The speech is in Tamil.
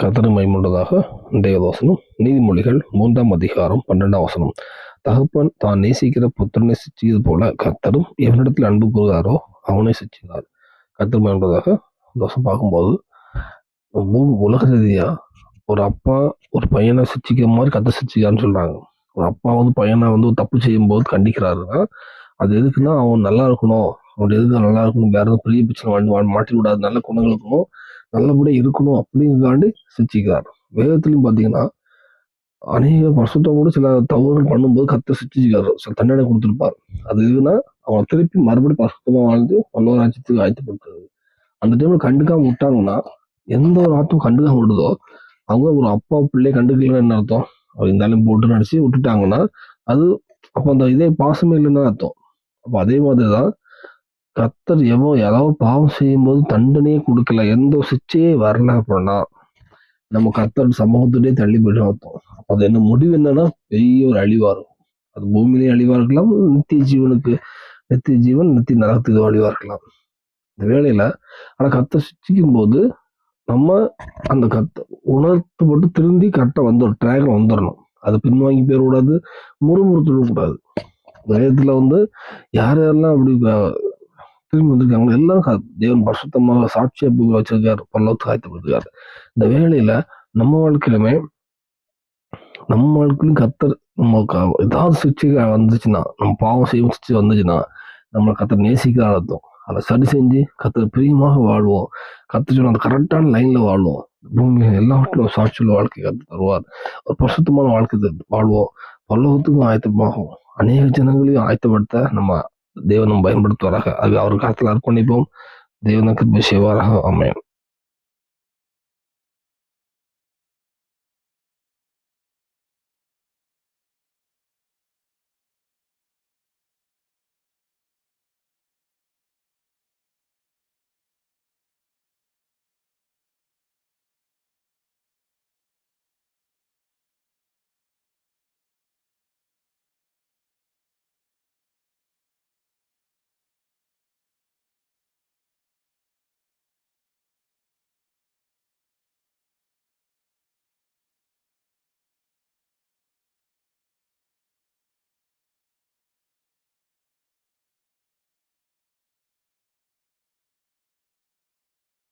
கத்தரு மைமுண்டதாக தேவதோசனம் நீதிமொழிகள் மூன்றாம் அதிகாரம் பன்னெண்டாம் வசனம். தகப்பன் தான் நேசிக்கிற புத்திரனை சிச்சியது போல கத்தரும் எவனிடத்தில் அன்பு கூறுகிறாரோ அவனை சிச்சினார். கத்தர் என்பதாக தோசம் பார்க்கும்போது உலக ரீதியா ஒரு அப்பா ஒரு பையனை சிச்சிக்கிற மாதிரி கத்த சிச்சிக்கான்னு சொல்றாங்க. ஒரு அப்பா வந்து பையனை வந்து ஒரு தப்பு செய்யும் போது கண்டிக்கிறாருன்னா அது எதுக்குன்னா அவன் நல்லா இருக்கணும். அவன் எதுக்கு நல்லா இருக்கணும். வேற எதுவும் பெரிய பிரச்சனை வாங்கி மாட்டி விடாது நல்ல குணங்கள் இருக்கணும். நல்லபடியாக இருக்கணும் அப்படிங்காண்டி சிச்சிக்கிறார் வேதத்துலையும் பார்த்தீங்கன்னா அநேக வருஷத்தவங்க கூட சில தவறுகள் பண்ணும்போது கத்த சிச்சிச்சிக்கிறார் சில தண்டனை கொடுத்துருப்பார். அது எதுனா அவன் திருப்பி மறுபடியும் பசுத்தமா வாழ்ந்து வல்லவராஜ்யத்துக்கு ஆயத்தப்படுத்துறது. அந்த டைம்ல கண்டுக்காம விட்டாங்கன்னா எந்த ஒரு ஆத்தும் கண்டுக்காம விடுதோ அவங்க ஒரு அப்பா பிள்ளையை கண்டுக்கலன்னு என்ன அர்த்தம்? அவர் இருந்தாலும் போட்டு நடிச்சு விட்டுட்டாங்கன்னா அது அப்போ அந்த இதே பாசமே இல்லைன்னு அர்த்தம். அப்போ அதே மாதிரி தான் கத்தர் எவோ ஏதாவது பாவம் செய்யும்போது தண்டனையே கொடுக்கல. எந்த ஒரு சிச்சையே வரல அப்படின்னா நம்ம கத்தர் சமூகத்திலே தள்ளி போயிடும் அர்த்தம். அப்போ அது என்ன முடிவு என்னன்னா பெரிய ஒரு அழிவா இருக்கும். அது பூமியிலேயே அழிவா இருக்கலாம் நித்திய ஜீவனுக்கு நித்திய ஜீவன் நித்திய நரகத்துக்கு அழிவா இருக்கலாம். இந்த வேலையில ஆனா கத்தர் சிச்சிக்கும் போது நம்ம அந்த கத்த உணர்த்தப்பட்டு திருந்தி கரெக்டாக வந்துடும் ட்ராக்ல வந்துடணும் அது பின்வாங்கி போயிடக்கூடாது முறுமுறுத்து விடக்கூடாது வேதத்துல வந்து யார் யாரெல்லாம் அப்படி திரும்பி வந்திருக்காங்களோ எல்லாம் க- தேவன் பரிசுத்தமாக சாட்சியா போய் வச்சிருக்காரு. பல்லவத்து காய்த்தப்படுத்துக்காரு இந்த வேலையில நம்ம வாழ்க்கையிலுமே நம்ம வாழ்க்கையிலும் கத்தர் நம்ம ஏதாவது சிக்ஷை வந்துச்சுன்னா நம்ம பாவம் செய்யும் சிக்ஷை வந்துச்சுன்னா நம்மளை கத்தர் நேசிக்க அர்த்தம். அதை சரி செஞ்சு கத்தர் பிரியமாக வாழ்வோம். கத்தர் சொன்ன அந்த கரெக்டான லைன்ல வாழ்வோம். பூமியில எல்லாவற்றிலும் சாட்சியில் வாழ்க்கை கத்து தருவார். ஒரு பரிசுத்தமான வாழ்க்கை வாழ்வோம். பல்லவத்துக்கும் ஆயத்தமாகும். அநேக ஜனங்களையும் ஆயத்தப்படுத்த நம்ம தேவனும் பயன்படுத்துவாராக. அது அவர் காலத்தில் அர்ப்பணிப்போம். தேவனுக்கு செய்வாராக அமையும்.